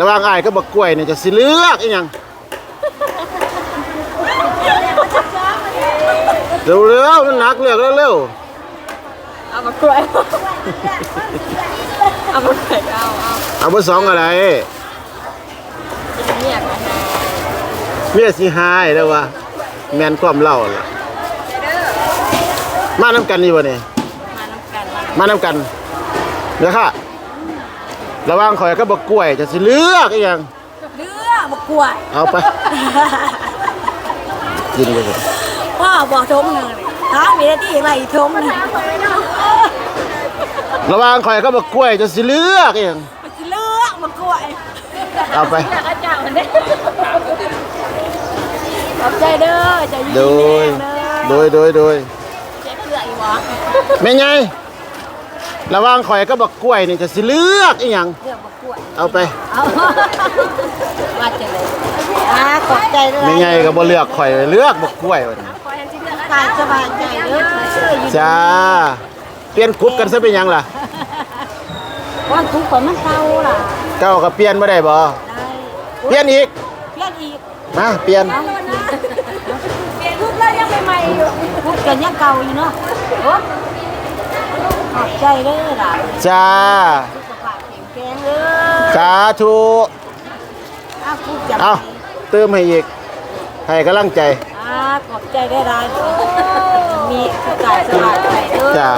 ระหว่างอ้ายก็บักกล้วยนี่จะสิเลือกอีหยังเร็วๆมันหนักเลือกเร็วเอามากล้วยเอามากล้วยเอาเอาๆเอาเบอร์สองอะไรเนี่ยกันนะเมียสิหายแล้ววะแม่นความเล่าล่ะมาน้ำกันนี่บ่นี่มาน้ำกันมามาน้ำกันเดี๋ยวค่ะ ระหว่างข่อยก็บักกล้วยจะสิเลือกอีหยังเลือมากล้วยเอาไป กินเลยสิพ่อบอกทมหนึ่งถ้ามีหน้าที่อะไรทมหนึ่งระหว่างข่อยก็บักกล้วยจะสิเลือกอีหยังมันจะเลือกมากล้วยเอาไปอยากอาจารย์มันได้ขอบใจเด้อใจเย็นโดย เด้โดอยโดยโดยเจ็บเพื่ออีหวะแม่ไง ระหว่างข่อยก็บักกล้วยนี่จะสิเลือกอีหยังเลือกมากล้วยเอาไปเอาว่าจะเลยอ่าขอบใจด้วยแม่ไงก็บ่เลือกข่อยเลือกบักกล้วยวันนี้กายสบายใจเด้อจ้าเปลี่ยนกรุ๊ปกันซะเป็นหยังล่ะว่าทุกคนมันเศร้าล่ะเก้าก็เปลี่ยนบ่ได้บ่ได้เปลี่ยนอีกเปลี่ยนอีกมาเปลี่ยนเอาเปลี่ยนทุกแล้วยังใหม่ๆอยู่พูดกันยังเก่าอยู่เนาะโอ้ ขอบใจเด้อล่ะจ้าสุขภาพแข็งแรงเด้อสาธุอ้าวพูดจะเอาเติมให้อีก ให้กำลังใจ อ่าขอบใจได้ได้มีสุขกายสบายใจเด้อจ้า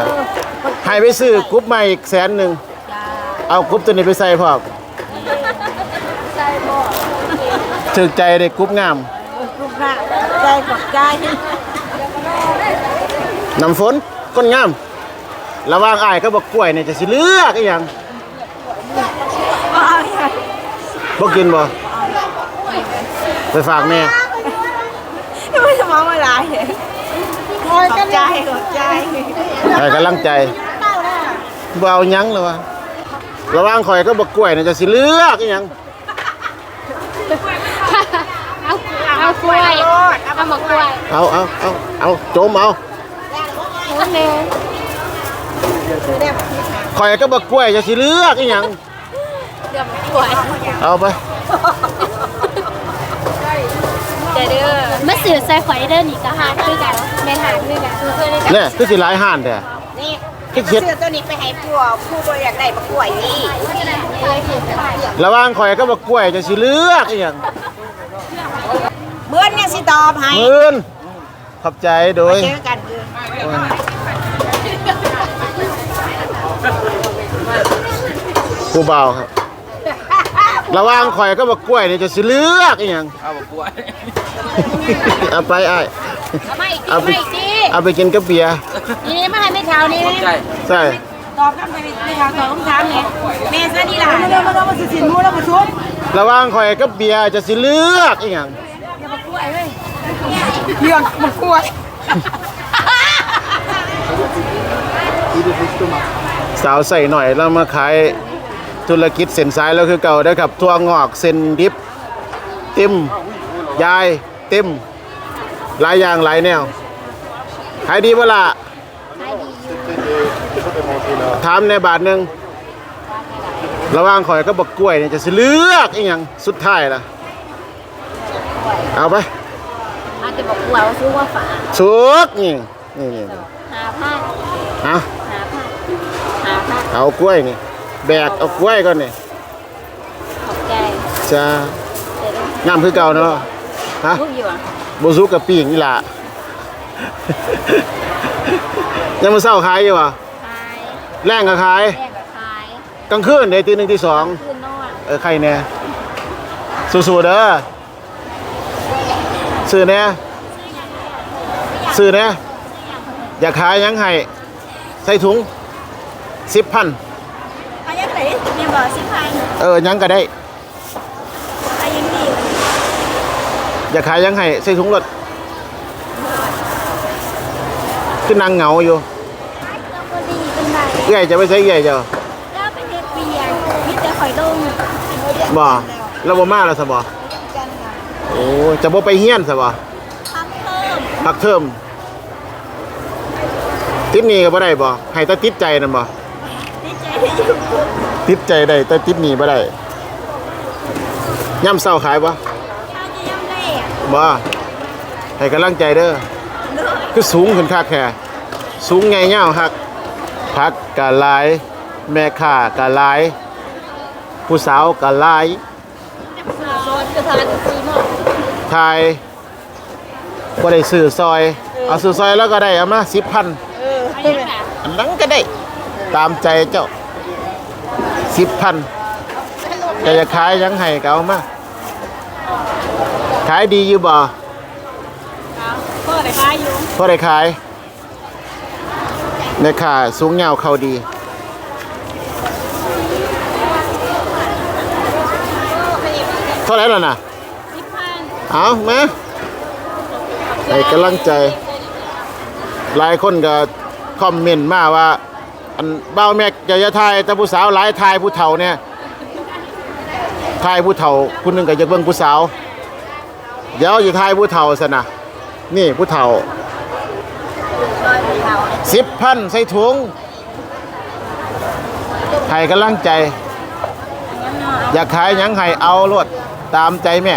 ให้ไปซื้อกรุ๊ปใหม่อีกแสนหนึ่ง จ้าเอากรุ๊ปตัวนี้ไปใส่พร้อมใจบ่ถึกใจได้กรุ๊ปงาม ลูกหน้าใจขอบใจ น้ำฝนก้นงาม ระหว่างอ้ายก็บักกล้วยนี่จะสิเลือกอีหยังเอาอย่างบ่กินบ่ไปฝากแม่ไม่สมองอะไรขอบใจขอบใจให้กำลังใจบ่เอาหยังเลยวะระหว่างข่อยก็บักกล้วยนี่จะสิเลือกอีหยังเอาเอากล้วยเอามากล้วยเอาเอาเอาเอาโจมเอา โอ้เลย ข่อยก็บักกล้วยจะสิเลือกอีหยังเดี๋ยวมากล้วยเอาไปใจเด้อมาสื่อใส่ข่อยเด้อนี่ก็หาคือกันแม่นหาคือกันคือเพื่อนกันเนี่ยคือสิหลายห่านแท้นี่คิดคิดเสื้อตัวนี้ไปให้ผู้ผู้บริอยากได้มากล้วยนี่เลยคือกันระหว่างข่อยก็บักกล้วยจะสิเลือกอีหยังเมื่อนเนี่ยสิตอบให้หมื่นขอบใจโดยเจอกันเมื่อน ผู้เบาวครับ ระหว่างข่อยก็บักกล้วยนี่จะสิเลือกอีหยังเอาบอกกล้วยเอาไปอ้ายเอาไม่เอาไปไม่จีเอาไปกินกับเบียร์นี่มาให้แม่เท้านี่ใช่ใช่ตอบคำไปไม่ถามตอบคำถามเนี่ยแม่ซะนี่ล่ะมาเร็วมาเร็วมาสิสินมูแล้วมาชุบระหว่างข่อยกับเบียร์จะสิเลือกอีหยังเรื่องมากล้วยสาวใส่หน่อยแล้วมาขาย ธุรกิจเส้นสายแล้วคือเก่าเด้อครับทั่วงอกเส้นดิบติมยายติมหลายอย่างหลายแนวขายดีบ่ล่ะถามในบาทหนึงระหว่างข่อยก็บักกล้วยเนี่ยจะสิเลือกอีหยังสุดท้ายล่ะ เอาไปอาจจะบอกว่าซื้อว่าฝาสุกนี่นี่นี่หาผ้าเอาหาผ้าหาผ้าเอากล้วยนี่ แบกเอากล้วยก่อนนี่ขอบใจจ้าใจเด้อน้ำคือเก่าเนาะฮะลูกอยู่อะบสุกกับปีกนี่ล่ะ ยังมาเศร้าขายอยู่วะขายแรงก็ขายแรกก็ขายกลางคืนเดี๋ยวตีหนึ่งตีสองคืนนอนเออใครเนี่ยสู้ๆเด้อซื้อเนี่ยซื้อเนี่ยอยากขายหยังให้ใส่ถุงสิบพันอายัง ไหนยังบอกสิพันเออหยังก็ได้อายังดีอยากขายหยังให้ใส่ถุงรถคือนางเหงาอยู่เราก็ดีเป็นไรใหญ่จะไปใช้ใหญ่เจ้าแล้วเป็นเด็กเปียมิแต่ข่อยลงบ่เราบ่มาแล้วซะบ่โอ้จะบ่ไปเฮียนซะบ่พักเพิ่มพักเทอมติดหนี้ก็บ่ได้บ่ให้แต่ติดใจนั่นบ่ ดีใจที่อยู่ ติดใจได้แต่ติดหนี้บ่ได้ย่ำเศร้าขายบ่ยังได้อะบ่ให้กำลังใจเด้อคือสูงขึ้นคักแค่สูงไงเง่าวคักพักกะหลาย แม่ค้ากะหลาย ผู้สาวกะหลายคือทานซีหมดทายบ่ได้ซื้อซอย เอาซื้อซอยแล้วก็ได้เอามา10,000อันนี้ค่ะอันนั้นก็ได้ ตามใจเจ้า 10,000จะจะขายหยังให้ก็เอามาขายดีอยู่บ่เพื่ออะไรคะอยู่พอได้ขายแม่ค้าสูงยาวเขาดีเท่าไหร่แล้วน่ะสิบพันเอามาให้กำลังใจ หลายคนก็คอมเมนต์มาว่า อันเบ้าแม็กจะจะทายแต่ผู้สาวหลายทายผู้เฒ่าเนี่ยทายผู้เฒ่าผู้หนึงก็จะเบิ่งผู้สาว เดี๋ยวจะทายผู้เฒ่าซะนะนี่ผู้เฒ่าสิบพันใส่ถุงให้กำลังใจ อยากขายหยังให้เอารวดตามใจแม่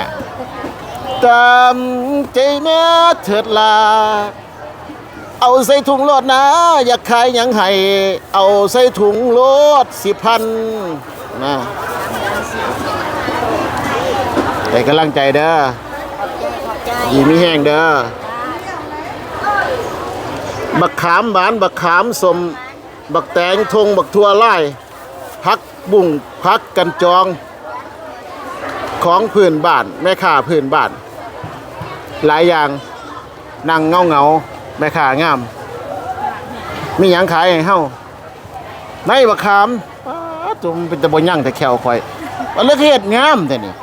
ตามใจแม่เถิดลา เอาใส่ถุงรถนะ อยากขายหยังให้เอาใส่ถุงรถสิพันนะให้กำลังใจเด้อยีมีแห้งเด้อบักขามบานบักขามสม บักแตงทงบักทั่วไล่พักบุ่งพักกันจอง ของพื้นบ้าน แม่ค้าพื้นบ้าน หลายอย่างนั่งเงาเงา แม่ค้างาม มีหยังขายให้เฮาในบักขามป๊าดจุมเป็นตะบนยั่งแต่แขวคอยว่าเลือกเฮ็ดงามแต่นี่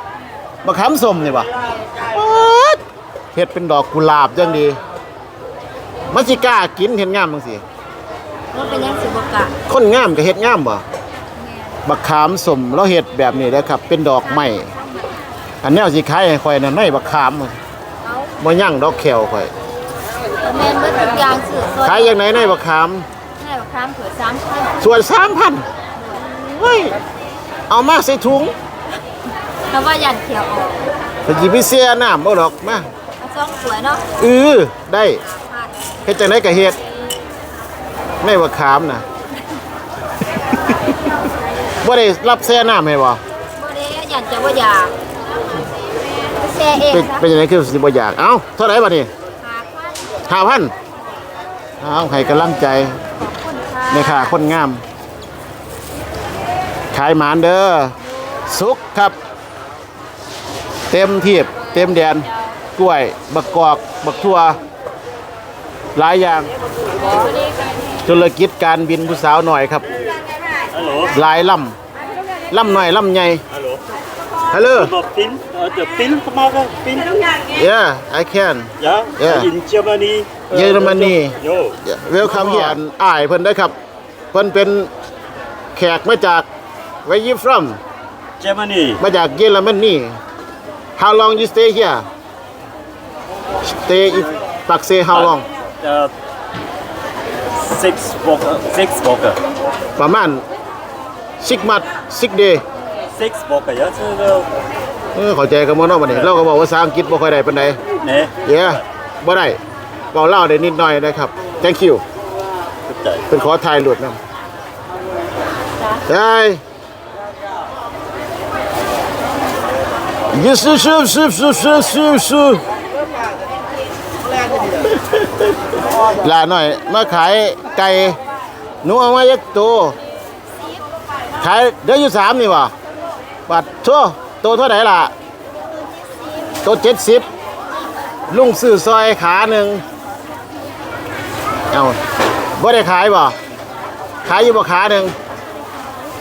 บักขามสมนี่บ่ป๊าดเฮ็ดเป็นดอกกุหลาบจังดีมันสิกล้ากินเห็นงามจังซี่มันเป็นยังสิบกะคนงามก็เฮ็ดงามบ่บักขามสมเราเฮ็ดแบบนี้เด้อครับ เป็นดอกไม้อันแนวสิขายให้ข่อยนั่นในบักขามบ่ยั่งดอกแขวข่อย แม่นเมื่อทุกอย่างสื่อซอยขายอย่างไหนในบักขามแม่บักคามเผือสามชั้นส่วนสามพันเฮ้ยเอามาใส่ถุงเพราะว่ายันเขียวออกตะกี้พี่เสียน้ำบ่ดอกมาเอาซองสวยเนาะเออได้เฮ็ดจังไดก็เฮ็ดในบักขามน่ะ บ่ได้รับเสียน้ำให้บ่โมเดยันจะว่าอยากแซ่เองเป็นนะเป็นจังไดคือสิบ่อยากเอ้าเท่าไหร่บัดนี้ หาพัน5,000เอาให้กำลังใจคนค่ะแม่ค้าคนงาม ขายหมานเด้อสุกครับ เต็มทีบเต็มแดนกล้วย บักกอก บักทั่ว หลายอย่าง ธุรกิจการบินผู้สาวหน่อยครับ Hallo, หลายลำลำหน่อยลำใหญ่ hallo. ฮัลโหล Über Pin, äh, der Pin machen, Pin. yeah I can Ja, Ja. in Germany. äh, Germany. Jo, เวลคัมเฮียนอ้ายเพิ่นได้อครับ เพิ่นเป็นแขกมาจาก Where you from Germany. มาจากเยอรมนี How long you stay here Stay in ปักเซ How long Äh, six Wochen, six Wochen. ประมาณ6 month 6 day Six Wochen, ja. So, äh, เออเข้าใจกันบ่เนาะบัดนี้เราก็บอกว่าภาษาอังกฤษบ่ค่อยได้ปานใด ne, เย้บ่ได้เว้าเล่าวได้นิดหน่อยนะครับ thank you gut, ja. เป็นขอถ่ายรูปนำได้ Yes, yes, yes, yes, yes, yes, yes, yes. ลาหน่อย มาขายไก่หนูเอามายักตัวขายเดือนอยู่สามนี่วะ บัดชั่วตัวเท่าไหร่ล่ะ ตัวเจ็ดสิบลุงซื้อซอยขาหนึ่งเอาบ่ได้ขายบ่ขายอยู่บ่ขาหนึ่ง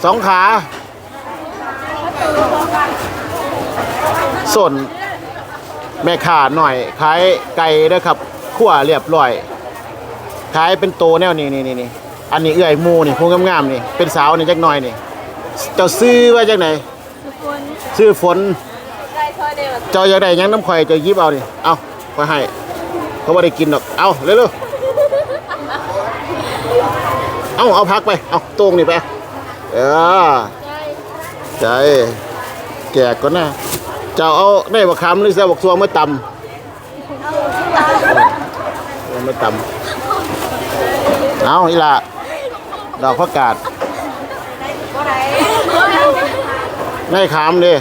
สองขาส่วนแม่ขาหน่อยขายไก่ด้อครับขั่วเรียบร้อยขายเป็นโตแนวนี้นี่นี่นี่อันนี้เอื้อยหมูนี่พวงงามๆนี่เป็นสาวนี่จักหน่อยนี่เจ้าซื้อไว้จักไหน ซื้อฝนเจ้าอยากได้หยังน้ำข่อยเจ้าหยิบเอานี่เอาไปให้เขาไม่ได้กินหรอกเอาเร็วๆเอาเอาพักไปเอาตรงนี่ไปเออใจแก่ก็น่าจะเอาได้บักคำหรือใส่บักซวงมาตำเอามาตำเอาอีหละดอกผักกาดได้ ขามดิ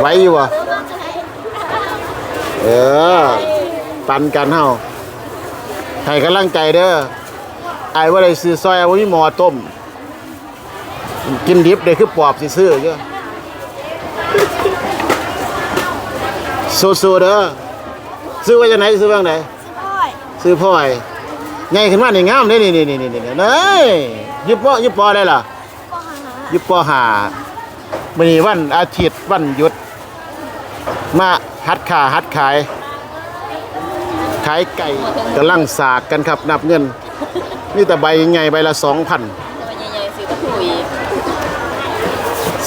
ไว้อยู่วะเออ ปันกันเฮาให้กำลังใจเด้อไอ้ว่าได้ซื้อซอยเอาไว้มีหมอต้ม กินดิบได้คือปอบสิซื้อเยอะสู้ๆเด้อซื้อไว้จะไหนซื้อไว้ทางไหนซื้อพ่อยใหญ่ขึ้นมานี่งามเด้นี่นี่นี่นี่นี่เอ้ยยิบปอยิบปอได้ล่ะยิบปอหา มื้อนี้วันอาทิตย์วันหยุด มาหัดขาหัดขาย ขายไก่กำลังสากกันครับนับเงินนี่แต่ใบใหญ่ใบละสองพันใหญ่ๆสิก็ถุย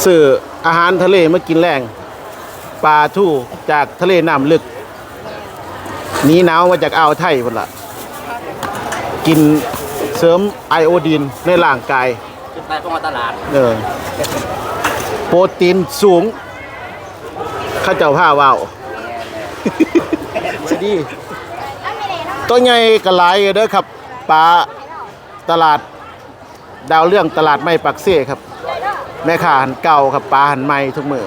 ซื้ออาหารทะเลมากินแรงปลาทู่จากทะเลน้ำลึกหนีหนาวมาจากอ่าวไทยพุ่นละกินเสริมไอโอดีนในร่างกายไปพวกตลาด เออ โปรตีนสูง ข้าเจ้าผ้าว่าวสดีตัวใหญ่กระหลายอยู่เด้อครับปลาตลาด ดาวเรื่องตลาดไม่ปักเซ่ครับ แม่ค้าหันเก่าครับปลาหันใหม่ทุกมือ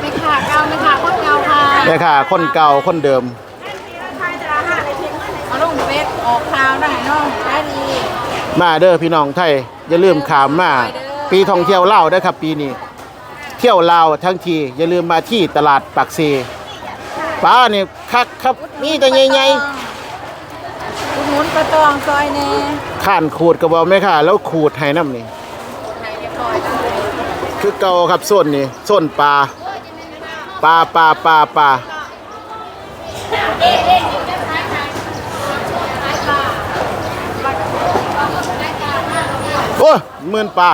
ไม่ค่ะเกาไม่ค่ะพวกเกาค่ะแม่ค้าคนเก่าคนเดิมเอาลงเฟซออกข่าวได้น้องขายดีมาเด้อพี่น้องไทย อย่าลืมขามมา ปีท่องเที่ยวเล่าวเด้อครับปีนี้ เที่ยวลาวทั้งทีอย่าลืมมาที่ตลาดปักเซปลาเนี่ยคักครับมีแต่ใหญ่อุดหนุนกระตองซอยแน่ๆข้านขูดกระบอกแม่ค้าแล้วขูดให้น้ำนี่คือเก่าครับโซนนี่โซนปลาปลาปลาปลาปลาโอ้ยหมื่นปลา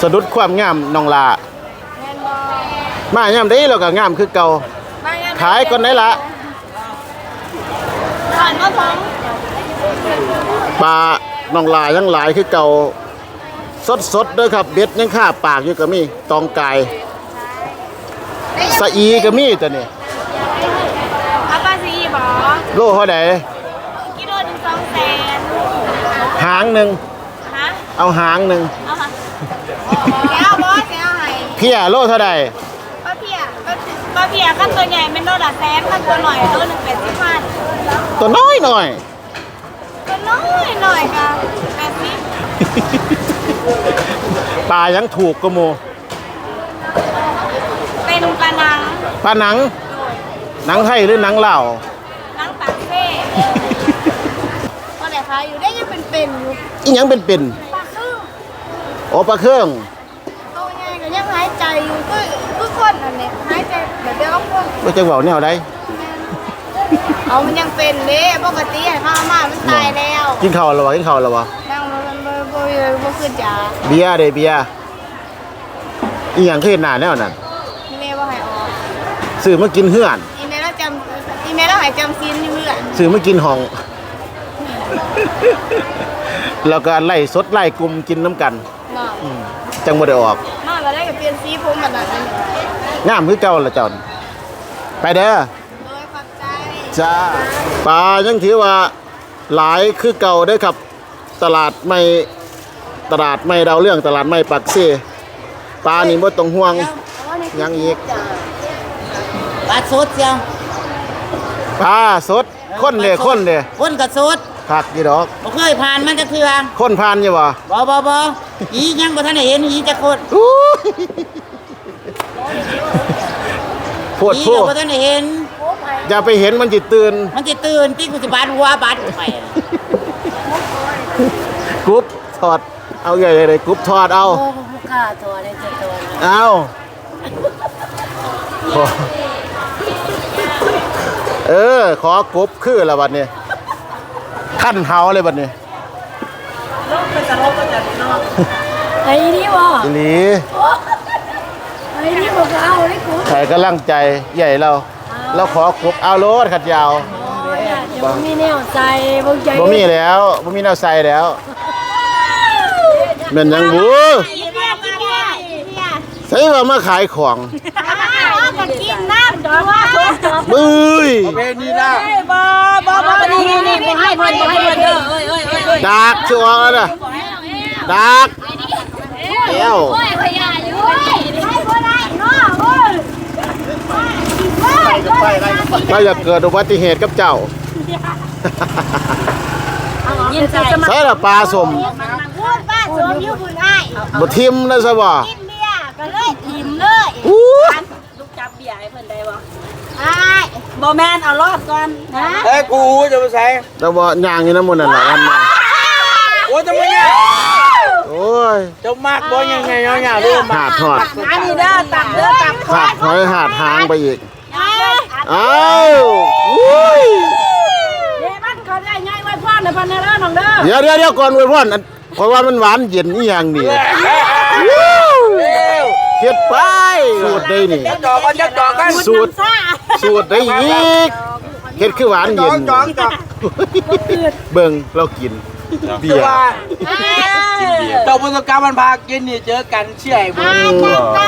สะดุดความงามน้องลามาย่ำได้เราก็งามคือเก่าขายก่อนไหนละก่อนก็พร้อมปลาน้องลายังหลายคือเก่า สดสดๆเด้อครับเบ็ดยังค่าปากอยู่ก็มีตองไก่สะอีก็มีตัวนี้เอาปลาซีบอโลเท่าใดกิโลหนึ่งสองแสนหางหนึ่งฮะเอาหางหนึ่ง พียโลเท่าใดปลาเพียปลาปลาเพียขั้นตัวใหญ่เป็นโลละแสนขั้นตัวหน่อยโลหนึ่งแปดสิบพันตัวน้อยหน่อยตัวน้อยหน่อยค่ะแปดสิบปลายังถูกก็โมเป็นปลานังปลาหนังหนังไทยหรือหนังลาวนังปากเซ่ตอนไหนคะอยู่ได้ยังเป็นเป็นอยู่อีหยังเป็นเป็นปลาครึ่งโอปลาเครื่อง เอาไงก็ยังหาย ใจอยู่ก็ก็คนอันเนี้ยหายใจแบบเดียวกับคนว่าจะเว้าแนวใดเอามันยังเป็นเด้ปกติให้ข้าวมามันตายแล้วกินข้าวแล้วบ่กินข้าวแล้วบ่นั่งมันบ่บ่บ่บ่ขึ้นจ้าเบียร์เด้เบียร์อีหยังคือเฮ็ดหน้าแนวนั้นพี่เมย์บ่ให้ออกซื้อมากินเฮือนอีเมย์เราจำอีเมย์เราให้จำซีนอยู่เมื่อนซื้อมากินห้อง แล้วก็ไล่สดไล่กลุ่มกินน้ำกันเนาะจังบ่ได้ออกนอนแล้วได้ ก็เปลี่ยนสีผมแบบนั้นงามคือเก่าละเจ้าไปเด้อโดยความใจจ้าปลายังถือว่าหลายคือเก่าเด้อครับ ตลาดไม่ตลาดไม่ดาวเรื่องตลาดไม่ปักเซปลานี่บ่ต้องห่วง ยังอีกปลาสดเสียวปลาสดคนเด้คนเด้คนก็สดคักอยู่ดอกบ่เคยผ่านมันจะเทื่อคนผ่านอยู่บ่บ่บ่บ่อียังบ่ทันได้เห็นอีจะคนอู้ ปวดอีโพก็บ่ทันได้เห็น อย่าไปเห็นมันจิตื่น มันจะตื่นที่กูสิบาดหัวบาดไปกรุ๊ปถอด เอาใหญ่เลยกรุ๊ปถอดเอา โอ้ผู้ค่าตัวได้เจ็ดตัวเอาขอเออ ขอกรุ๊ปคือละบัดนี้ขั้นเฮาเลยบัดนี้ไอ้นี่บ่อีหลีไอ้ นี่บ่ก็เอาได้กูใส่กำลังใจใหญ่เรา เราขอกรุ๊ปเอาโลดขัดยาวจะบ่มีแนวใจบ่ใจบ่มีแล้วบ่มีแนวใส่แล้วแม่นยังบูอีเมย์กินเนี่ยเนี่ยใส่ว่ามาขายของเอาก็กินน้ำดอกว่าบึ้ยเพลงนี้นะบ่บ่บ่นี่นี่นี่บ่ให้เพิ่นบ่ให้เพิ่นเด้อเอ้ยเอ้ยเอ้ยเอ้ยดากชัวร์นะดากแก้วโอ้ยขยะอยู่ ให้บ่ได้เนาะโอ้ย เราอยากเกิดอุบัติเหตุกับเจ้ายินใจใส่ละปลาสมพูดป้าสวมอยู่บุญอ้ายบ่ทิมนะซะบ่กินเบียร์ก็เลยทิมเลยอู้ลูกจับเบียร์ให้เพิ่นได้บ่อ้ายบ่แม่นเอารอบก่อนนะเอ้ยกูจะมาใส่แล้วบ่ย่างอยู่น้ำมันนั่นล่ะอันน่ะโอ้จะไม่เนี่ยโอ้ยจะมากบ่ยังไงเนาะเนี่ยรู้มาหาดทอดอันนี้เด้อตับเด้อตับขาดหอยหาดหางไปอีก อ้ายอ้าวอุ้ยเด้มันเขาได้ง่ายไว้พ่อในพันในเด้อน้องเด้อเดี๋ยวเดี๋ยวเดี๋ยวก่อนอวยพรอันเพราะว่ามันหวานเย็นอีหยังนี่วู้เร็วเฮ็ดไปสูตรได้นี่จะจอกกันจะจอกกันสูตรสูตรได้อีกเฮ็ดคือหวานจเย็อนกจอกจอกเบิ่งเรากินเบีคืยอร์ว่าเจ้าประสบการณ์มันพากินนี่เจอกันเชี่ยไอ้บุญ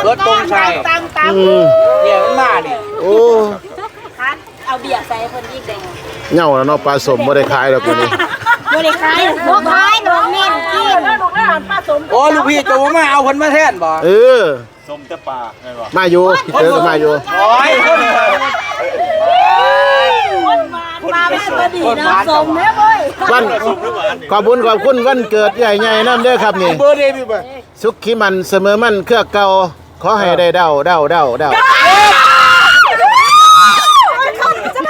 รถตรงชัยตังตังอืมเนี่ยมันมาเนี่ยโอ้คัน เอาเบียร์ใส่ให้เพิ่นอีกเด้อเหงาแล้วเนาะปลาสมบ่ได้ขายแล้วกูนี่บ่ได้ขายบ่ขายดอกเม่นกินเด้อลูกเด้อป้าสมโอ้ลูกพี่จะมาเอาผลมาแทนบ่เออส้มแต่ปลาไงวะมาอยู่พี่เต๋อก็มาอยู่โอ้ยคนคนมามาแม่นบ่ดีคนนะหวานสมแม่เว้ยวันขอบคุณขอบคุณวันเกิดใหญ่ๆนั่นเด้อครับนี่เบอร์เดบิวต์สุขขีมันเสมอมันเครือเก่าขอให้ได้เดาเดาเดาเดา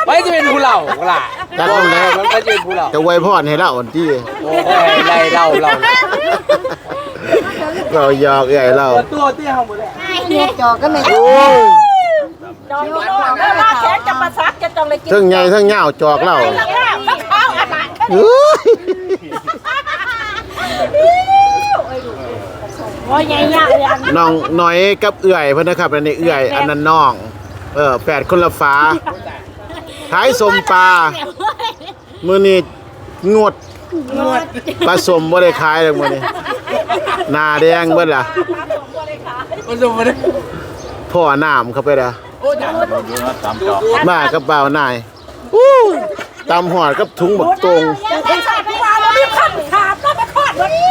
ไว้จะ เป็นผู้เล่าล่ะจักมันแล้วมันก็จะเป็นผู้เล่าจะไวยพรให้เราอ่อนที่โอ้ยไรเล่าเล่าเราหยอกใหญ่เราตัวที่ห้องหมดเลยเนี่ยจอกก็ไม่โอ้ยจอมพี่น้องเด้อมาแขกจะประซักจะต้องเลยกินทั้งใหญ่ทั้งยาวจอกเราแล้วมะพร้าวอาหารเฮ้ยโอ้ยใหญ่ยากเลยอันน้องหน่อยกับเอื่อยเพิ่นนะครับอันนี้เอื่อยอันนั้นน้อง เออแปดคนละฟ้า ขายสมปลามื้อนี้งวดปลาสมบ่ได้ขายเลยมื้อนี้หน้าแดงเบิดล่ะมันจะมาได้พ่อน้ำเข้าไปล่ะดูนะตามจอบมากับบ่าวนายอู้ตำหอดกับถุงบักตรงไอ้ชาติว่าเรารีบขันขาดก็ไปคลอดวันนี้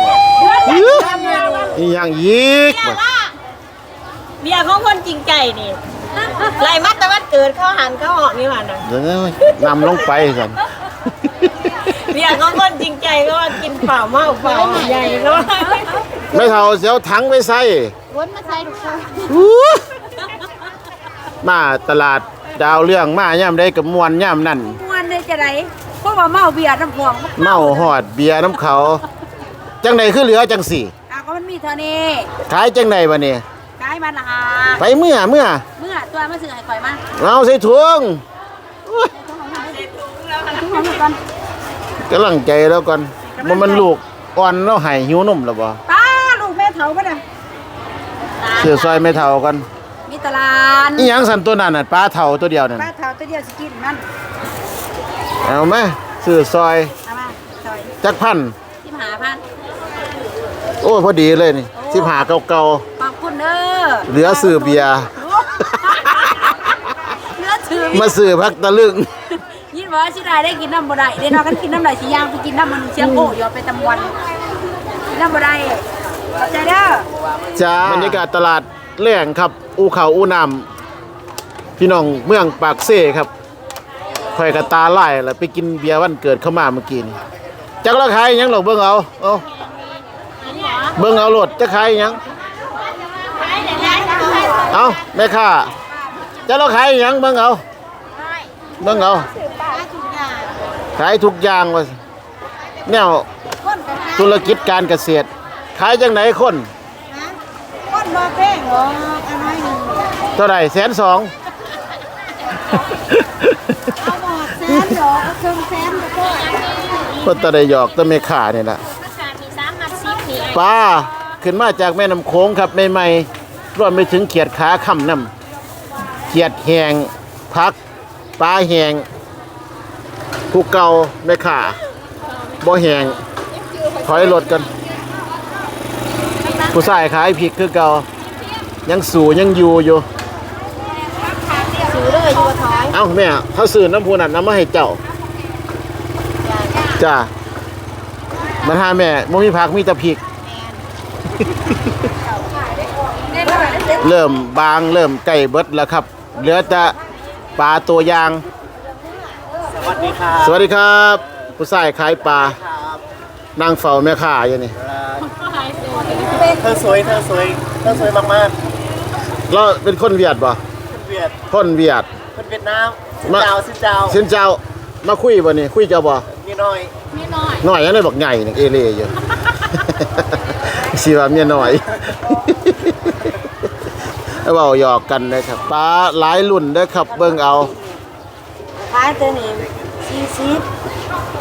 อื้อนี่ยังยีกว่ะเมียของคนจริงใจนี่ ไรมัดแต่วันเกิดเขาหันเขาออกนี่หว่านะเดี๋ยวนะนำลงไปกันเมียของคนจริงใจก็ว่ากินเปล่าเมาเปล่าใหญ่ก็ว่าไม่เท่าเสียวถังไปใส่วนมาใส่ทุกคนอู้มาตลาดดาวเรื่องมาย่ำได้กับมวนย่ำนั่นมวนได้จะไดเพราะว่าเมาเบียร์น้ำพองเมาหอดเบียร์น้ำเขาจังใดคือเหลือจังสี่อะก็มันมีเท่านี้ขายจังใดวะเนี่ยขายมันละหาไปเมื่อเมื่อเมื่อ ตัวมาซื้อให้ข่อยมาเอาใส่ถุงทุกคนก่อนกำลังใจแล้วก่อนมันมันลูกอ่อนแล้วหายหิวนมแล้วบ่ตาลูกแม่เฒ่าบ่น่ะเสือซอยไม่เท่ากันมีตลาดอีหยังสันตัวนั้นน่ะปลาเท่าตัวเดียวนั่นป้าเฒ่าตัวเดียวสิกินมันเอาไหมซื้อซอยเอามาซอยจักพันสิบหาพันโอ้ยพอดีเลยนี่สิบหาเก่าขอบคุณเด้อเหลือซื้อเบียร์ มาซื้อพักตะลึงยินว่าสิได้ได้กินน้ำบ่ได้เด้เนาะคันกินน้ำได้สิย่างไปกินน้ำมันเชียงโอ้ยอไปตำวันกินน้ำบ่ได้ขอบใจเด้อจ้าบรรยากาศตลาดแหล่งครับ อูเขาอูน้ำพี่น้องเมืองปากเซ่ครับข่อยกระตาไล่แล้วไปกินเบียร์วันเกิดเข้ามาเมื่อกี้นี่จักราคายยังหรอกเบิ่งเอาเอาเบิ่งเอาโหลดจะขายหยังเอาแม่ค้าจะเราขายหยังเบิ่งเอา เบิ่งเอาขายทุกอย่างว่าสิแนวธุรกิจการเกษตร ขายจังไหนคนคนบ่แพงหรอกอันน้อยหนึงเท่าไหร่แสนสองเอาบ่แสนหรอกเอาครึ่งแสนก็พอก็ตะได้หยอกตะเมขานี่แหละราคามีสามมัดซิปนี่ปลาขึ้นมาจากแม่น้ำโขงครับใหม่ๆรวมไปถึงเขียดขาค่ำน้ำเขียดแหงพัก ปลาแหงผู้เก่าแม่ขาบ่แหงถอยรถกันไปตั้งผู้ชายขายพริกคือเก่ายังสู่ยังอยู่อยู่ซื้อเลยอยู่ท้อยเอ้าแม่เขาซื้อน้ำพูนั่นน้ำมาให้เจ้าจ้ามันหาแม่บ่มีผักมีแต่พริก เริ่มบางเริ่มใกล้เบิดแล้วครับ เหลือแต่ ปลาตัวยาง สวัสดีครับสวัสดีครับ ผู้ชายขายปลานั่งเฝ้าแม่ค้าอยู่นี่เธอสวยเธอสวยเธอสวยมากเราเป็นคนเวียดบ่ๆคนเวียดคนเวียด คนเวียดนามสินมา เจ้าสินเจ้าเส้นเจ้ามาคุยบ่นี่คุยเจ้าบ่มีน้อยไม่น้อยน้อยยังได้บอกใหญ่นึงเอเล่อยู่ สิว่าเมียน้อยเอา เว้าหยอกกันนะครับปลาหลายรุ่นเด้อครับ เบิ่งเอาขายตัวนี้สี่สิบ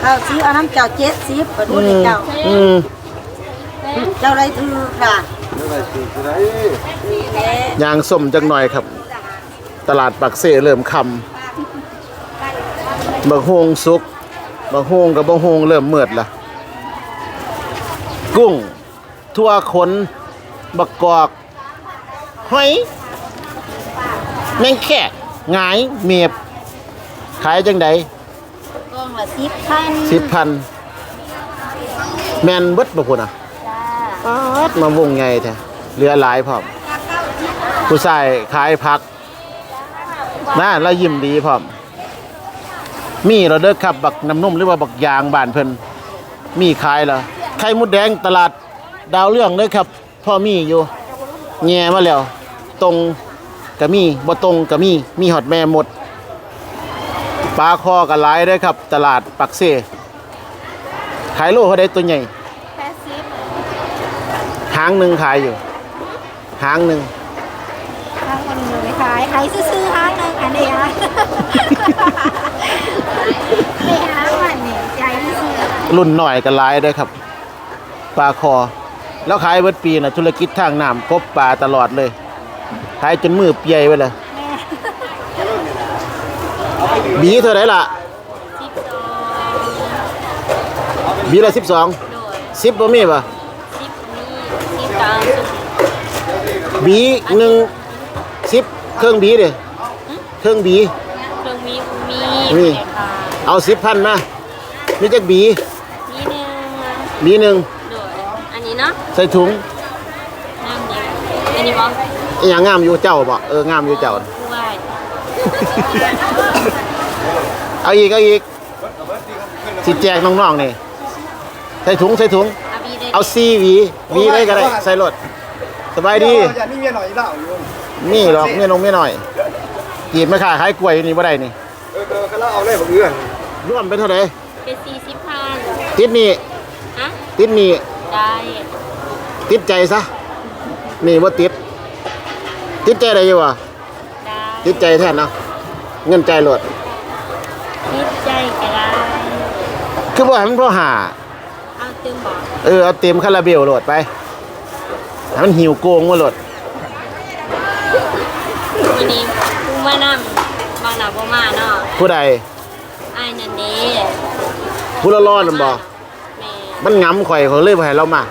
ข้าวซีเอาน้ำเจ้าเจ็ดสิบเปิดดูเลยเจ้าอืมเจ้าไรถือค่ะนี่แหละยางส้มจักหน่อยครับ ตลาดปักเสเริ่มคำบักโฮงสุกบักโฮงกับบักโฮงเริ่มมืดละกุ้ง ทั่วขนบักกอก หอยแมงแค่หงายเมียบ ขายจังใดกล่องละสิบพันสิบพันแมนเบิดบ่พุ่นอะจ้าป๊าดมาวงไงแท้เหลือหลายพร้อมผู้ชายขายผักน่าแล้วยิ้มดีพร้อม มีเราเด้อครับบักน้ำนุ่มหรือว่าบักยางบ้านเพิ่นมีขายเหรอไข่มดแดงตลาดดาวเรื่องเด้อครับ พ่อมีอยู่ แง่มาแล้ว ตรงก็มีบ่ตรงก็มีมีหอดแม่หมดปลาคอก็หลายเด้อครับ ตลาดปักเซขายโลเท่าใดตัวใหญ่แปดสิบหางหนึ่งขายอยู่ หางหนึ่งทางคนหนึ่งขายขายซื้อๆห้างหนึงอันนี้ฮะนี่ฮะวันนี้ใจซื้อรุ่นหน่อยกันหลายเด้วยครับปลาคอ แล้วขายเบิดปีนะธุรกิจทางน้ำกบปลาตลอดเลยขายจนมือเปียไปเลยบีเท่าไหร่ล่ะสิบสองบีละสิบสองโดยสิบบ่มีป่ะสิบมีสิบสามสิบบีหนึ่งสิบเครื่องบีเด้เครื่องบีเครื่องมีมีมีค่ะเอาสิบพันมามีจักบีมีหนึ่งบีหนึ่ง โดยอันนี้เนาะ ใส่ถุงน้ำนี้อันนี้บอกอหย่างงามอยู่เจ้าบ่เอองามอยู่เจ้า ผู้ว่าเอาอีกเอาอีกสิแจกน้องๆนี่ใส่ถุงใส่ถุง อาบีได้เอาซีหวีหวีได้ก็ได้ใส่รถสบายดี อย่านี่เมียหน่อยเล่าอยู่นี่หรอกเมียนงเมียหน่อยกีบไม่ขาขายกล้วยอยู่นี่บ่ได้นี่เออเออก็เล่าเอาเลยบอกเรื่องรวมเป็นเท่าไหร่เป็นสี่สิบพันติดหนี่อะติดหนี่ได้ ติดใจซะนี่บ่ติด ติดใจได้อยู่วะได้ติดใจแท้เนาะเงินใจโหลดคิดใจก็ได้คือบ่ให้มันพอหาเอาตึงบอกเออเอาเต็มคาราเบลโหลดไปให้มันหิวโกงมาโหลดวันนี้ผู้มานำบางหนาบ่มาเนาะผู้ใดไอ้ายนันนี้ผู้ละร้อนนั่นบ่แม่มันงำข่อยเขาเลยบ่ให้เรามา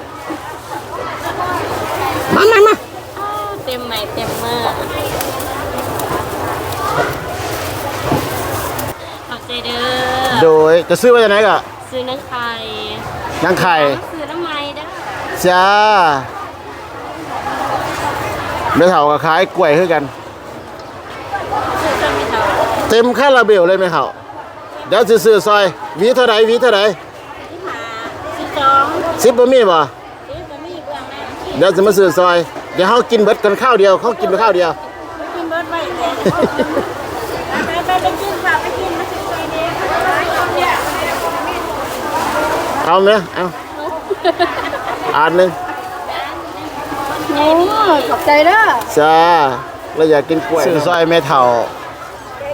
มามามา อ้าวเต็มใหม่เต็มเมื่อขอบใจเด้อ โดยจะซื้อไว้จากไหนก็ซื้อนังไข่นางไข่ซื้อน้ำไม้เด้อจ้าแม่เฒ่าก็ขายกล้วยคือกัน ซื้อจนไม่เท่าเต็มคาราเบลเลยแม่เฒ่าเดี๋ยวสิซื้อซอยหวีเท่าไหร่หวีเท่าไหร่ที่หาซื้อจองสิบบ่มีบ่ซื้อบะหมี่เบื้องหน้า เดี๋ยวจะมาซื้อซอย เดี๋ยวเฮากินเบิดกันข้าวเดียวเขากินไปข้าวเดียว กินเบิร์ดไว้เลยไปไปไปกินค่ะไปกินมาซื้อไปเด้เนี่ยเอาไหมเอาอ่านหนึงโอ้ขอบใจเด้อจ้าเราอยากกินกล้วยซื้อซอยแม่เฒ่า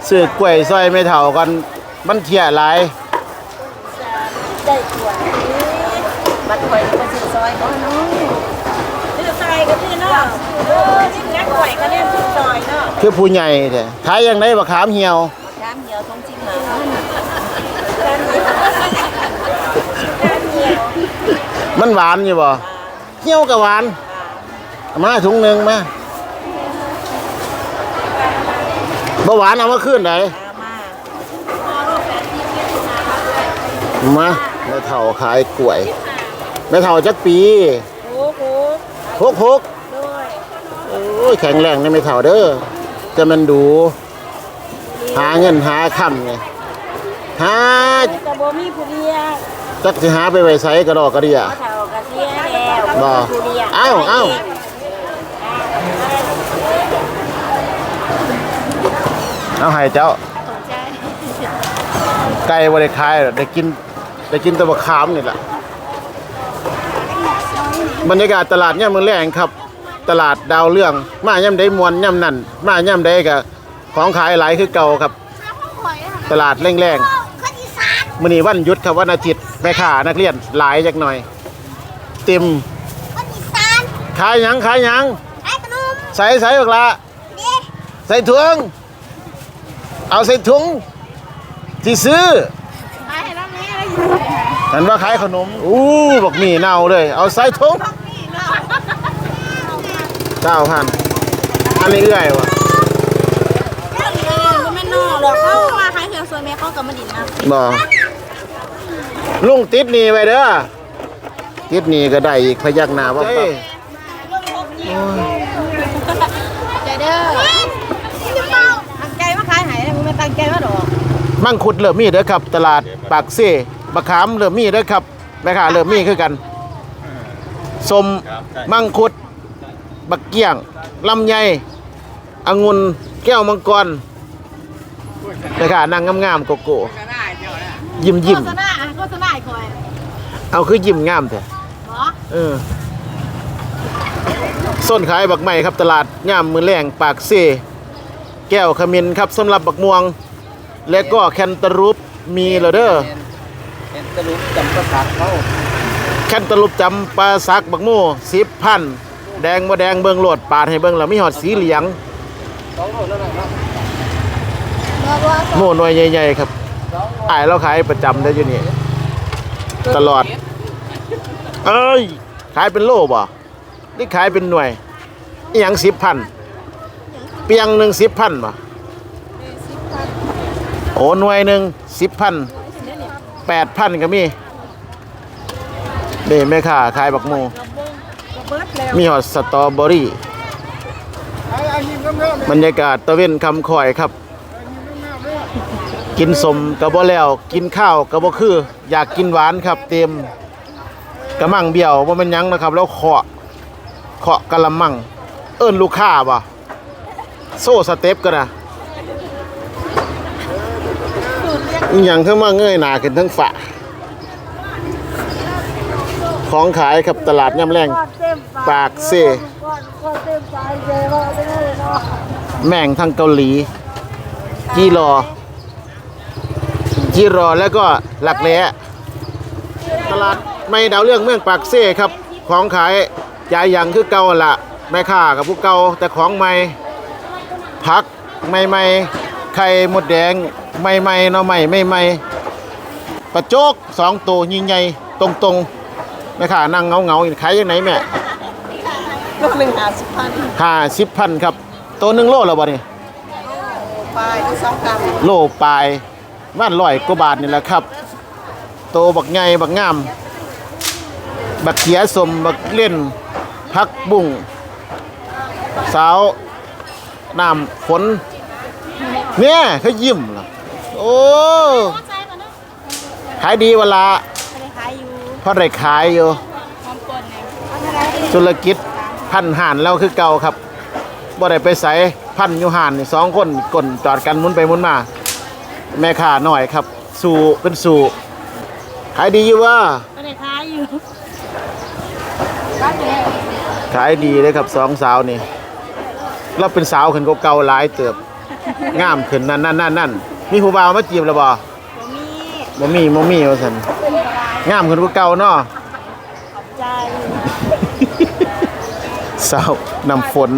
ซื้อกล้วยซอยแม่เฒ่ากันมันเที่ยหลายได้ตัวบัดข่อยมาซื้อซอยบ่เนาะซื้อซอยก็ซื้อเนาะเออชิ้นงักข่อยก็เล่นซื้อซอยเนาะ คือผู้ใหญ่แท้ขายยังไงบักขามเหี่ยวน้ำเหี่ยวทงชิ้นหมามันหวานอยู่บ่เหี่ยวกับหวานเอามาถุงหนึ่งมาเบาหวานเอามาขึ้นไหนเอามามาแม่เฒ่าขายกล้วยแม่เฒ่าจักปีโอ้โหหกหกด้วย โอ้ยแข็งแรงนี่แม่เฒ่าเด้อจะมันดู หาเงินหาคำไงหานี่ก็บ่มีผู้เลี้ยงจักสิหาไปไว้ไสกระดอกกระเดียเขาเฒ่ากระเสียแล้วบ่ผู้เลี้ยงเอ้าเอ้าเอาให้เจ้า ไก่บ่ได้ขายหรอกได้กินได้กินแตะบะขามนี่แหละบรรยากาศตลาดย่ามมือแรงครับ ตลาดดาวเรื่อง มาย่ำได้มวนย่ำนั่นมาย่ำได้ก็ของขายหลายคือเก่าครับ ตลาดแรงๆมื้อนี้วันหยุดครับวันอาทิตย์แม่ค้านักเรียนหลายจักหน่อย เต็มขายหยังขายหยังใส่ใส่บักละใส่ถุงเอาใส่ถุงที่ซื้อฉันว่าขายขนมอู้บอกมีเน่าเลย เอาใส่ถุง เก้าพันอันนี้เอื้อยวะบ่แม่นนอกดอกเขามาขายเครื่องสวยแม่เขากับมาดินนะบ่ลุงติดหนี่ไว้เด้อติดหนี่ก็ได้อีกพยักหน้าว่าใจเด้อตั้งใจมาขายให้มึงไม่ตั้งใจมาดอกมังคุดเริ่มมีเด้อครับ ตลาดปากเซ่บะขามเริ่มมีเด้อครับแม่ค้าเริ่มมีคือกันสมมังคุด บักเกี้ยงลำไยองุ่นแก้วมังกรแม่ค้านางงามๆโกโก้ยิ้มยิ้มโฆษณาอะโฆษณาให้คอยๆเอาคือยิ้มงามแท้เหรอเออส้นขายบักใหม่ครับตลาดย่ามมือแรงปากเซแก้วขมิ้นครับสำหรับบักม่วง และก็แคนตาลูปมีเหรอเด้อเป็นตะลุกจำประทัดเขาแคนตาลูปจำปลาซักบักโม่สิบพัน แดงบ่แดงเบิงโหลดปาดให้เบิงแล้วมีหอดสีเหลืองโม่หน่วยใหญ่ๆครับอายเราขายประจำได้อยู่นี่ตลอด เอ้ย ขายเป็นโลบ่นี่ขายเป็นหน่วยอหยังสิบพันเปียงหนึ่งสิบพันบ่โอ้หน่วยหนึ่งสิบพันแปดพันก็มีเด้แม่ค้าขายบักโม มีหอดสตรอเบอรี่ บรรยากาศตะเวนคำคอยครับ กินสมกระบ่แล้ว กินข้าวกระบ่คือ อยากกินหวานครับ เต็มกระมังเบี้ยวว่ามันหยังนะครับ แล้วเคาะเคาะกะละมัง เอิ้นลูกค้าบ่โซ่สเต็ปกันนะอีหยังขึ้นมาเงยหน้าขึ้นทั้งฝา ของขายครับตลาดย่ำแรง ปากเซแม่งทางเกาหลี จีรอ จีรอแล้วก็หลักแหล้ตลาดไม่ดาวเรื่องเมืองปากเซ่ครับ ของขายยายยังคือเก่าละแม่ค้ากับผู้เก่าแต่ของใหม่ผักใหม่ๆไข่มดแดงใหม่ๆหน่อใหม่ไม่ใหม่ปลาโจกสองตัวยิ่งใหญ่ตรงๆ แม่ค้านั่งเงาๆขายยังไงแม่ลูกหนึ่งหาสิบพันห้าสิบพันครับตัวหนึ่งโลแล้วบ่นี่ปลายที่สองกรัมโลปลายบ้านร้อยกว่าบาทนี่แหละครับ โตบักใหญ่บักงาม บักเขียสมบักเล่นพักบุ้งสาวน้ำฝนเนี่ยเขายิ้มล่ะโอ้ขายดีเวลา เพราะได้ขายอยู่ธุรกิจพันห่านแล้วคือเก่าครับบ่ได้ไปใส่พันอยู่ห่านนี่สองคนกลนจอดกันหมุนไปหมุนมา แม่ค้าหน่อยครับ สู่เป็นสู่ขายดีอยู่ว่าไม่ได้ขายอยู่ขายดีเลยครับสองสาวนี่เราเป็นสาวขึ้นก็เก่าหลายเติบงามขึ้นนั่นนั่นนั่นนั่นมีผู้บ่าวมาจีบแล้วบ่บ่มีบ่มีบ่มีว่าซั่น งามขึ้นก็เก่าเนาะใจสาวน้ำฝน